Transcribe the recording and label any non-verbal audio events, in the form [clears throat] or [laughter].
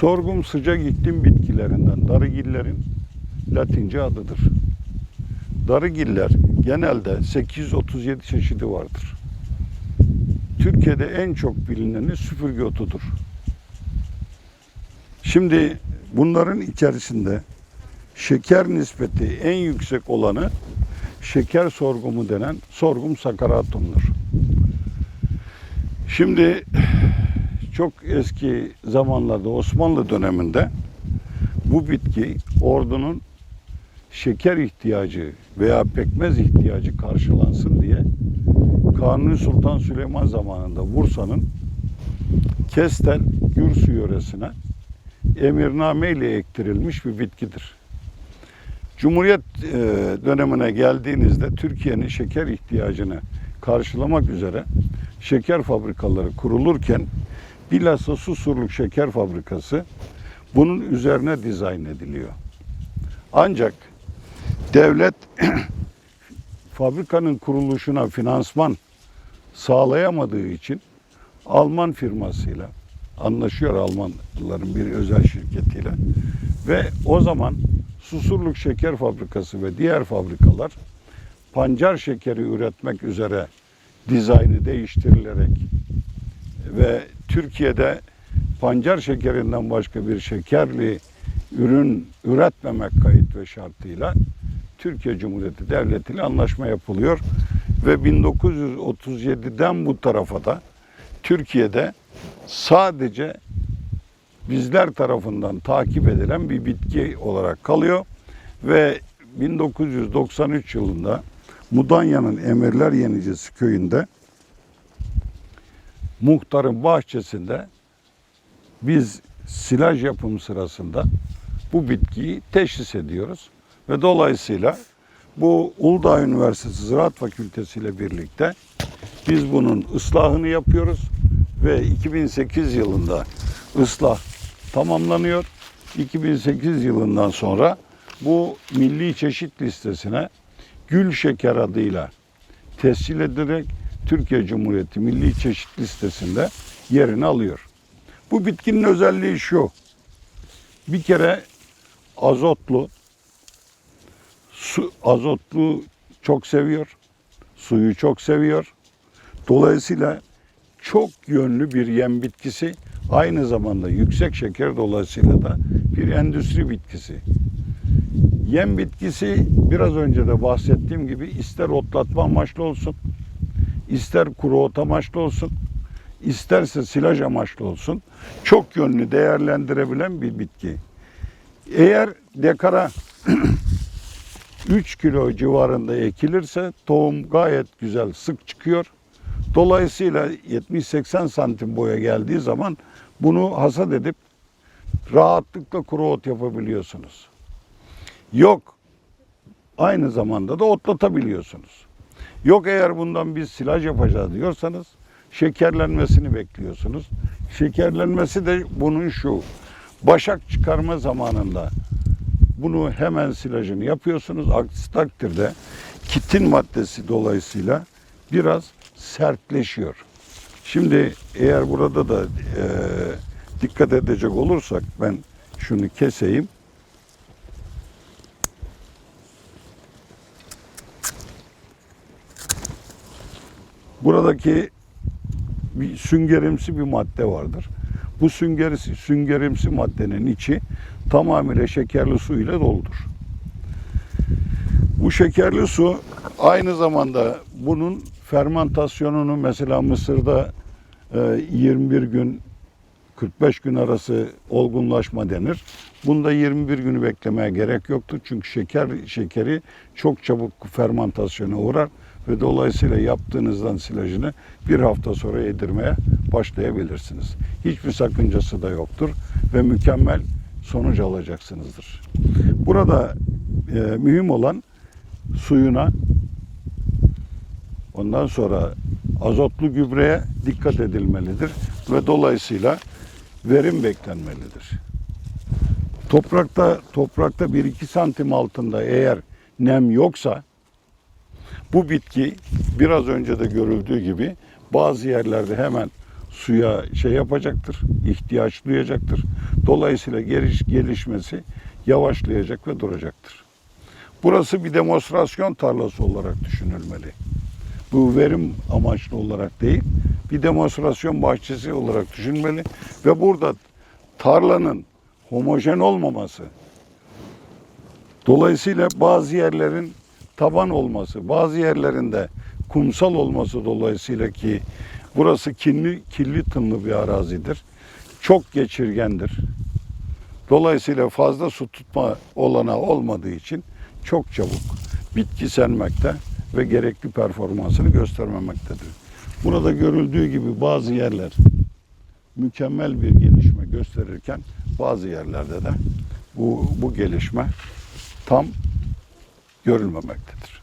Sorgum sıcak iklim bitkilerinden darıgillerin latince adıdır. Darıgiller genelde 837 çeşidi vardır. Türkiye'de en çok bilineni süpürge otudur. Şimdi bunların içerisinde şeker nispeti en yüksek olanı şeker sorgumu denen sorgum sakaratumdur. Şimdi çok eski zamanlarda Osmanlı döneminde bu bitki ordunun şeker ihtiyacı veya pekmez ihtiyacı karşılansın diye Kanuni Sultan Süleyman zamanında Bursa'nın Kestel Gürsu yöresine emirname ile ektirilmiş bir bitkidir. Cumhuriyet e, dönemine geldiğinizde Türkiye'nin şeker ihtiyacını karşılamak üzere şeker fabrikaları kurulurken bilhassa Susurluk Şeker Fabrikası bunun üzerine dizayn ediliyor. Ancak devlet [clears throat] fabrikanın kuruluşuna finansman sağlayamadığı için Alman firmasıyla anlaşıyor Almanların bir özel şirketiyle ve o zaman Susurluk Şeker Fabrikası ve diğer fabrikalar pancar şekeri üretmek üzere dizaynı değiştirilerek ve Türkiye'de pancar şekerinden başka bir şekerli ürün üretmemek kayıt ve şartıyla Türkiye Cumhuriyeti Devleti ile anlaşma yapılıyor. Ve 1937'den bu tarafa da Türkiye'de sadece bizler tarafından takip edilen bir bitki olarak kalıyor. Ve 1993 yılında Mudanya'nın Emirler Yenicesi köyünde muhtarın bahçesinde biz silaj yapım sırasında bu bitkiyi teşhis ediyoruz ve dolayısıyla bu Uludağ Üniversitesi Ziraat Fakültesi ile birlikte biz bunun ıslahını yapıyoruz ve 2008 yılında ıslah tamamlanıyor. 2008 yılından sonra bu milli çeşit listesine gül şeker adıyla tescil edilerek Türkiye Cumhuriyeti Milli Çeşit Listesi'nde yerini alıyor. Bu bitkinin özelliği şu. Bir kere azotlu, su azotlu çok seviyor. Suyu çok seviyor. Dolayısıyla çok yönlü bir yem bitkisi. Aynı zamanda yüksek şeker dolayısıyla da bir endüstri bitkisi. Yem bitkisi biraz önce de bahsettiğim gibi ister otlatma amaçlı olsun, ister kuru ot amaçlı olsun, isterse silaj amaçlı olsun çok yönlü değerlendirebilen bir bitki. Eğer dekara [clears throat] 3 kilo civarında ekilirse tohum gayet güzel sık çıkıyor. Dolayısıyla 70-80 santim boya geldiği zaman bunu hasat edip rahatlıkla kuru ot yapabiliyorsunuz. Yok aynı zamanda da otlatabiliyorsunuz. Yok eğer bundan biz silaj yapacağız diyorsanız şekerlenmesini bekliyorsunuz. Şekerlenmesi de bunun şu. Başak çıkarma zamanında bunu hemen silajını yapıyorsunuz. Aksi takdirde kitin maddesi dolayısıyla biraz sertleşiyor. Şimdi eğer burada da e, dikkat edecek olursak ben şunu keseyim. Buradaki bir süngerimsi bir madde vardır. Bu süngerisi, süngerimsi maddenin içi tamamıyla şekerli su ile doludur. Bu şekerli su aynı zamanda bunun fermentasyonunu mesela Mısır'da e, 21 gün 45 gün arası olgunlaşma denir. Bunda 21 günü beklemeye gerek yoktur. Çünkü şeker şekeri çok çabuk fermentasyona uğrar ve dolayısıyla yaptığınızdan silajını bir hafta sonra yedirmeye başlayabilirsiniz. Hiçbir sakıncası da yoktur ve mükemmel sonuç alacaksınızdır. Burada e, mühim olan suyuna ondan sonra azotlu gübreye dikkat edilmelidir ve dolayısıyla verim beklenmelidir. Toprakta toprakta 1-2 santim altında eğer nem yoksa bu bitki biraz önce de görüldüğü gibi bazı yerlerde hemen suya şey yapacaktır, ihtiyaç duyacaktır. Dolayısıyla geliş, gelişmesi yavaşlayacak ve duracaktır. Burası bir demonstrasyon tarlası olarak düşünülmeli. Bu verim amaçlı olarak değil, bir demonstrasyon bahçesi olarak düşünülmeli ve burada tarlanın homojen olmaması, dolayısıyla bazı yerlerin taban olması, bazı yerlerinde kumsal olması dolayısıyla ki burası kirli, kirli tınlı bir arazidir. Çok geçirgendir. Dolayısıyla fazla su tutma olanağı olmadığı için çok çabuk bitki senmekte ve gerekli performansını göstermemektedir. Burada görüldüğü gibi bazı yerler mükemmel bir gelişme gösterirken bazı yerlerde de bu, bu gelişme tam görülmemektedir.